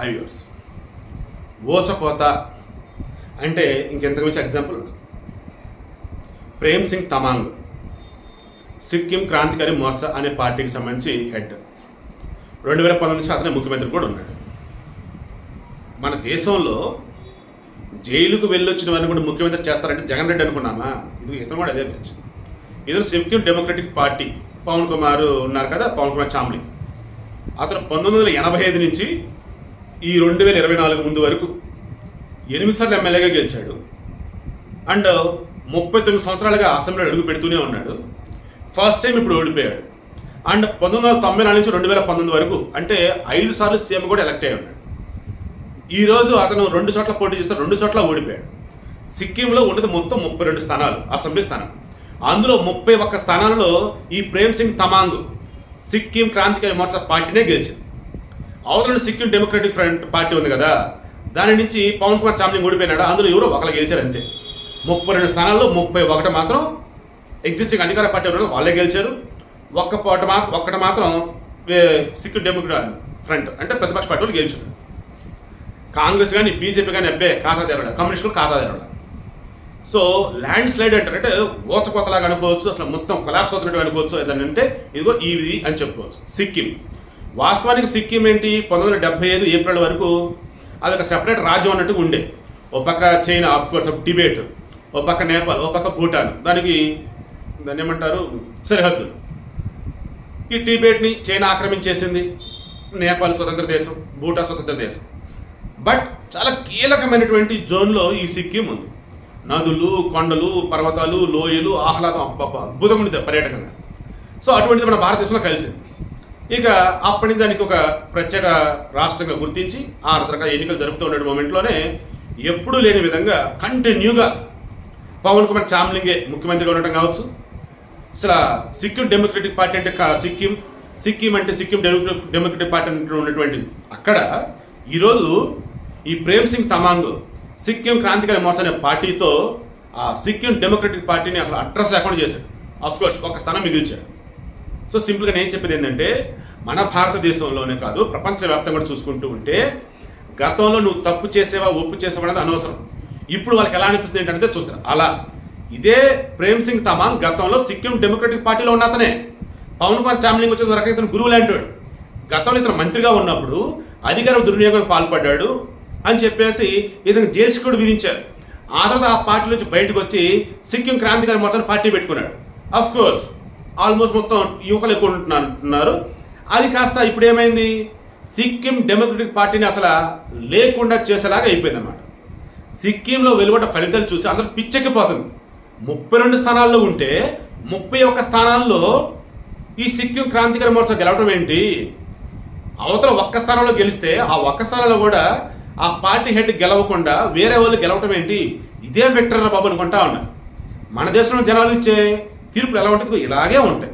హైవ్యూర్స్ ఓచకోత అంటే ఇంకెంతకు మించి ఎగ్జాంపుల్ ప్రేమ్ సింగ్ తమాంగ్ సిక్కిం క్రాంతికారి మోర్చా అనే పార్టీకి సంబంధించి హెడ్ రెండు వేల పంతొమ్మిది నుంచి అతనే ముఖ్యమంత్రి కూడా ఉన్నాడు. మన దేశంలో జైలుకు వెళ్ళొచ్చిన వారిని కూడా ముఖ్యమంత్రి చేస్తారంటే జగన్ రెడ్డి అనుకున్నామా? ఇది ఇతను కూడా అదే బ్యాచ్ ఇతను సిక్కిం డెమోక్రటిక్ పార్టీ పవన్ కుమార్ ఉన్నారు కదా పవన్ కుమార్ చామ్లీ. అతను పంతొమ్మిది వందల ఎనభై ఐదు నుంచి ఈ రెండు వేల ఇరవై నాలుగు ముందు వరకు ఎనిమిది సార్లు ఎమ్మెల్యేగా గెలిచాడు. అండ్ ముప్పై తొమ్మిది సంవత్సరాలుగా అసెంబ్లీలో అడుగు పెడుతూనే ఉన్నాడు. ఫస్ట్ టైం ఇప్పుడు ఓడిపోయాడు. అండ్ పంతొమ్మిది వందల తొంభై నాలుగు నుంచి రెండు వేల పంతొమ్మిది వరకు అంటే ఐదు సార్లు సీఎం కూడా ఎలక్ట్ అయి ఉన్నాడు. ఈరోజు అతను రెండు చోట్ల పోటీ చేస్తే రెండు చోట్ల ఓడిపోయాడు. సిక్కింలో ఉండేది మొత్తం ముప్పై రెండు స్థానాలు అసెంబ్లీ స్థానం. అందులో ముప్పై ఒక్క స్థానాలలో ఈ ప్రేమ్ సింగ్ తమాంగ్ సిక్కిం క్రాంతికారి మోర్చా పార్టీనే గెలిచింది. అవతల సిక్కిం డెమోక్రటిక్ ఫ్రంట్ పార్టీ ఉంది కదా దాని నుంచి పవన్ కుమార్ చామ్లింగ్ ఓడిపోయినాడు? అందులో ఎవరో ఒకరు గెలిచారు అంతే. ముప్పై రెండు స్థానాల్లో ముప్పై ఒకటి మాత్రం ఎగ్జిస్టింగ్ అధికార పార్టీ ఉన్నారు వాళ్ళే గెలిచారు. ఒక్క పాట మాత్రం ఒక్కటి మాత్రం సిక్కిం డెమోక్రట్ ఫ్రంట్ అంటే ప్రతిపక్ష పార్టీ వాళ్ళు గెలిచారు. కాంగ్రెస్ కానీ బీజేపీ కానీ అబ్బే ఖాతా తెరవడం కమ్యూనిస్టులు ఖాతా తెరవడం సో ల్యాండ్ స్లైడ్ అంటారు. అంటే ఓచకోతలాగా అనుకోవచ్చు అసలు మొత్తం కొలాప్స్ అవుతున్నట్టు అనుకోవచ్చు. ఏదంటే ఇదిగో ఇది అని చెప్పుకోవచ్చు. సిక్కిం. వాస్తవానికి సిక్కిం ఏంటి? పంతొమ్మిది వందల డెబ్బై ఐదు ఏప్రిల్ వరకు అది ఒక సెపరేట్ రాజ్యం అన్నట్టు ఉండే. ఒక పక్క చైనా ఆఫ్కోర్స్ టిబేట్ ఒక పక్క నేపాల్ ఒక పక్క భూటాన్. దానికి దాన్ని ఏమంటారు? సరిహద్దులు ఈ టిబేట్ని చైనా ఆక్రమించేసింది. నేపాల్ స్వతంత్ర దేశం భూటాన్ స్వతంత్ర దేశం. బట్ చాలా కీలకమైనటువంటి జోన్లో ఈ సిక్కిం ఉంది. నదులు కొండలు పర్వతాలు లోయలు ఆహ్లాదం అబ్బబ్బ అద్భుతం ఉంది పర్యాటకంగా. సో అటువంటిది మన భారతదేశంలో కలిసింది. ఇక అప్పటి దానికి ఒక ప్రత్యేక రాష్ట్రంగా గుర్తించి ఆ రకరకాల ఎన్నికలు జరుపుతూ ఉండే మూమెంట్లోనే ఎప్పుడూ లేని విధంగా కంటిన్యూగా పవన్ కుమార్ చామ్లింగే ముఖ్యమంత్రిగా ఉండటం కావచ్చు. అసలు సిక్కిం డెమోక్రటిక్ పార్టీ అంటే సిక్కిం? సిక్కిం అంటే సిక్కిం డెమోక్రటిక్ పార్టీ అంటే ఉన్నటువంటి అక్కడ ఈరోజు ఈ ప్రేమ్ సింగ్ తమాంగ్ సిక్కిం క్రాంతికారి మోర్చా అనే పార్టీతో ఆ సిక్కిం డెమోక్రటిక్ పార్టీని అసలు అడ్రస్ లేకుండా చేశాడు. అఫ్ కోర్స్ ఒక స్థానం మిగిల్చాడు. సో సింపుల్గా నేను చెప్పేది ఏంటంటే మన భారతదేశంలోనే కాదు ప్రపంచవ్యాప్తంగా కూడా చూసుకుంటూ ఉంటే గతంలో నువ్వు తప్పు చేసేవా ఒప్పు చేసేవా అనేది అనవసరం. ఇప్పుడు వాళ్ళకి ఎలా అనిపిస్తుంది ఏంటంటే చూస్తారు అలా. ఇదే ప్రేమ్ సింగ్ తమాంగ్ గతంలో సిక్కిం డెమోక్రటిక్ పార్టీలో ఉన్న అతనే. పవన్ కుమార్ చామ్లింగ్ వచ్చే వరకు ఇతను గురువు లాంటివాడు గతంలో ఇతను మంత్రిగా ఉన్నప్పుడు అధికార దుర్వినియోగం పాల్పడ్డాడు అని చెప్పేసి ఇతను జైలు శిక్ష కూడా విధించారు. ఆ తర్వాత ఆ పార్టీ నుంచి బయటకు వచ్చి సిక్కిం క్రాంతికారి మోర్చాని పార్టీ పెట్టుకున్నాడు. అఫ్ కోర్స్ ఆల్మోస్ట్ మొత్తం యువకులు ఎక్కువ ఉంటున్నారు. అది కాస్త ఇప్పుడు ఏమైంది సిక్కిం డెమోక్రటిక్ పార్టీని అసలు లేకుండా చేసేలాగా అయిపోయిందన్నమాట. సిక్కింలో వెలువడ్డ ఫలితాలు చూసి అందరూ పిచ్చెక్కిపోతుంది. ముప్పై రెండు స్థానాల్లో ఉంటే ముప్పై ఒక్క స్థానాల్లో ఈ సిక్కిం క్రాంతికారి మోర్చా గెలవడం ఏంటి? అవతల ఒక్క స్థానంలో గెలిస్తే ఆ ఒక్క స్థానంలో కూడా ఆ పార్టీ హెడ్ గెలవకుండా వేరే వాళ్ళు గెలవటం ఏంటి? ఇదే విక్టర్ బాబు అనుకుంటా ఉన్నా. మన దేశంలో జనాలు ఇచ్చే తీర్పులు ఎలా ఉంటుంది ఇలాగే ఉంటాయి.